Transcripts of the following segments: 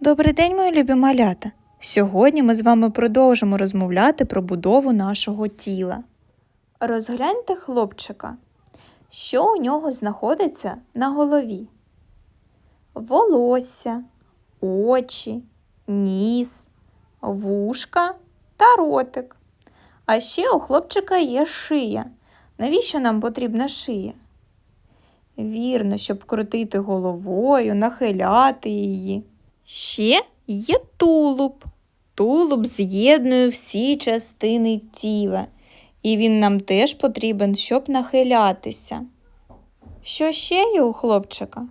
Добрий день, мої любі малята! Сьогодні ми з вами продовжимо розмовляти про будову нашого тіла. Розгляньте хлопчика, що у нього знаходиться на голові: волосся, очі, ніс, вушка та ротик. А ще у хлопчика є шия. Навіщо нам потрібна шия? Вірно, щоб крутити головою, нахиляти її. Ще є тулуб. Тулуб з'єднує всі частини тіла, і він нам теж потрібен, щоб нахилятися. Що ще є у хлопчика?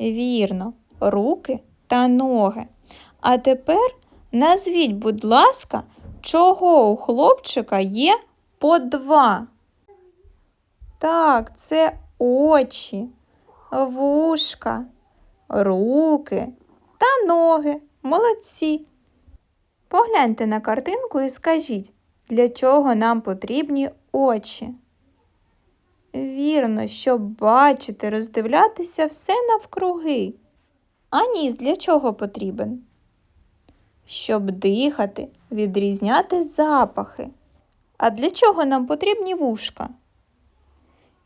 Вірно, руки та ноги. А тепер назвіть, будь ласка, чого у хлопчика є по два. Так, це очі, вушка, руки та ноги. Молодці. Погляньте на картинку і скажіть, для чого нам потрібні очі. Вірно, щоб бачити, роздивлятися все навкруги. А ніс для чого потрібен? Щоб дихати, відрізняти запахи. А для чого нам потрібні вушка?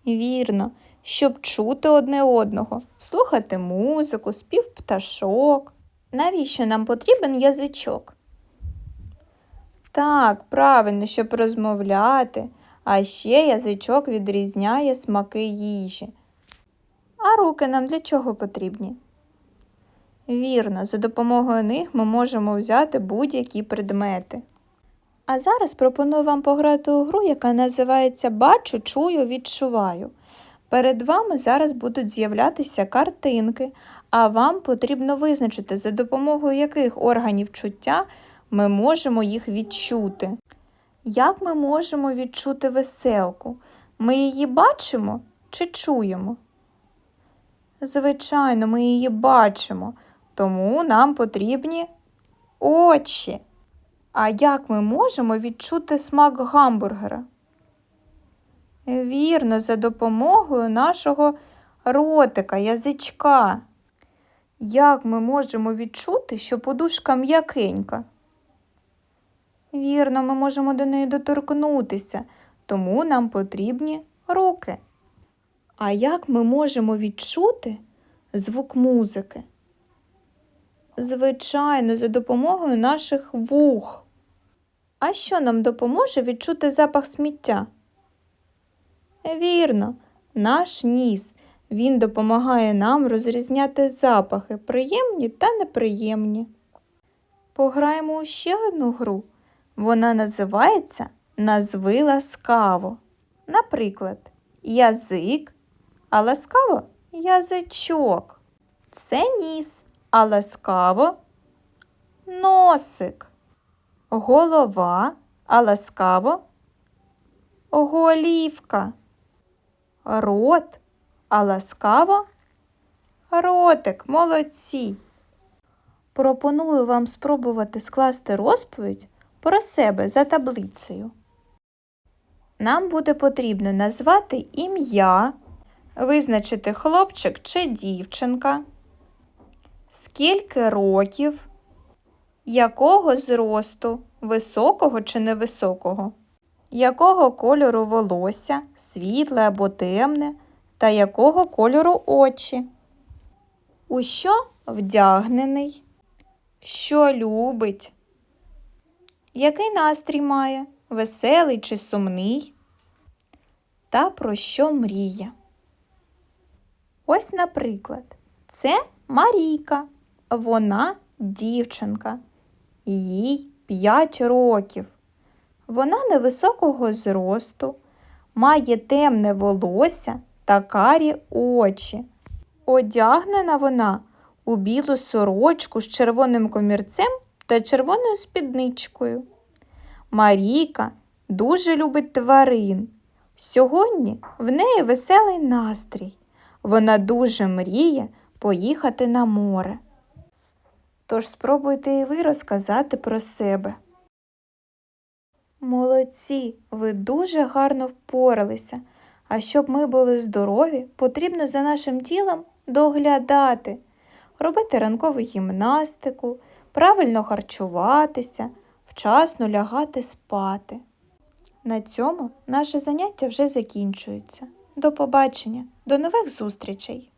Вірно, щоб чути одне одного, слухати музику, спів пташок. Навіщо нам потрібен язичок? Так, правильно, щоб розмовляти, а ще язичок відрізняє смаки їжі. А руки нам для чого потрібні? Вірно, за допомогою них ми можемо взяти будь-які предмети. А зараз пропоную вам пограти у гру, яка називається Бачу, чую, відчуваю. Перед вами зараз будуть з'являтися картинки, а вам потрібно визначити, за допомогою яких органів чуття ми можемо їх відчути. Як ми можемо відчути веселку? Ми її бачимо чи чуємо? Звичайно, ми її бачимо, тому нам потрібні очі. А як ми можемо відчути смак гамбургера? Вірно, за допомогою нашого ротика, язичка. Як ми можемо відчути, що подушка м'якенька? Вірно, ми можемо до неї доторкнутися, тому нам потрібні руки. А як ми можемо відчути звук музики? Звичайно, за допомогою наших вух. А що нам допоможе відчути запах сміття? Вірно, наш ніс. Він допомагає нам розрізняти запахи, приємні та неприємні. Пограємо ще одну гру. Вона називається Назви ласкаво. Наприклад, язик, а ласкаво язичок. Це ніс, а ласкаво носик. Голова, а ласкаво голівка. Рот, а ласкаво ротик. Молодці. Пропоную вам спробувати скласти розповідь про себе за таблицею. Нам буде потрібно назвати ім'я, визначити хлопчик чи дівчинка, скільки років, якого зросту, високого чи невисокого, якого кольору волосся, світле або темне, та якого кольору очі, у що вдягнений, що любить. Який настрій має, веселий чи сумний? Та про що мріє? Ось, наприклад, це Марійка. Вона дівчинка. Їй 5 років. Вона невисокого зросту, має темне волосся та карі очі. Одягнена вона у білу сорочку з червоним комірцем та червоною спідничкою. Марійка дуже любить тварин. Сьогодні в неї веселий настрій. Вона дуже мріє поїхати на море. Тож спробуйте і ви розказати про себе. Молодці, ви дуже гарно впоралися. А щоб ми були здорові, потрібно за нашим тілом доглядати. робити ранкову гімнастику, правильно харчуватися, вчасно лягати спати. На цьому наше заняття вже закінчується. До побачення, до нових зустрічей!